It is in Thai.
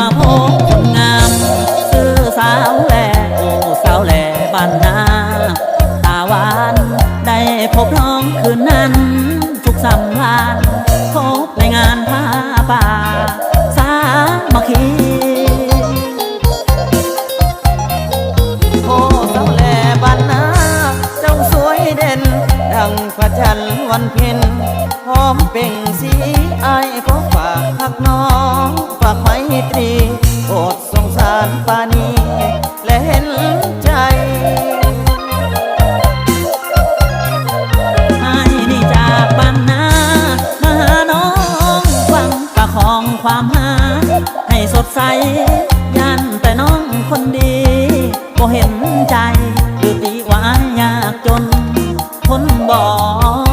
มาพบคนงามซื้อสาวแหล่โอสาวแหล่บ้านนาตาหวานได้พบน้องคืนนั้น ทุกสำลานพบในงานผ้าป่า สามัคคีโอสาวแหล่บ้านนาเจ้าสวยเด่น ดังพระจันวันเพ็ญพร้อมเป่งสีไอ้ขอฝากพักน้อง ตรีอดสงสารปานีและเห็นใจไอ้นี่จากบ้านนามาหาน้องฟังประคองความหา ให้สดใส ยันแต่น้องคนดีก็เห็นใจดูตีว่ายากจนคนบอก